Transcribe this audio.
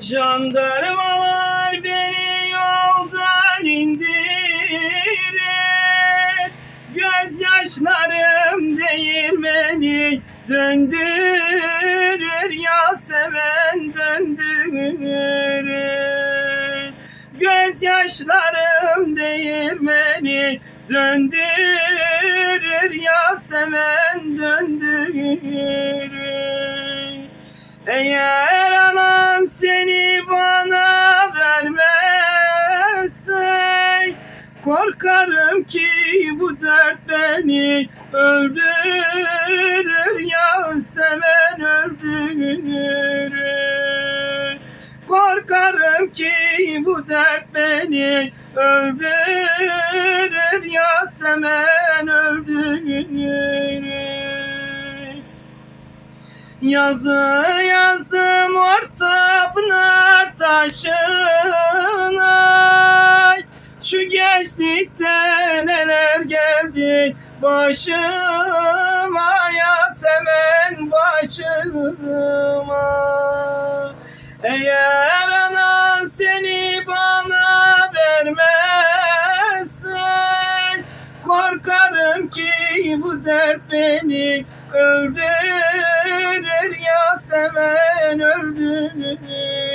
Jandarmalar beni yoldan indirir. Gözyaşlarım değirmeni döndürür. Yasemen döndürür. Gözyaşlarım değirmeni döndürür. Yasemen döndürür. Eğer Korkarım ki bu dert beni öldürür Yasemen öldürür. Korkarım ki bu dert beni öldürür Yasemen öldürür. Yazı yazdım orta pınar taşına Gençlikte neler geldi? Başıma Yasemen başıma. Eğer anan seni bana vermezse Korkarım ki bu dert beni öldürür. Yasemen öldürür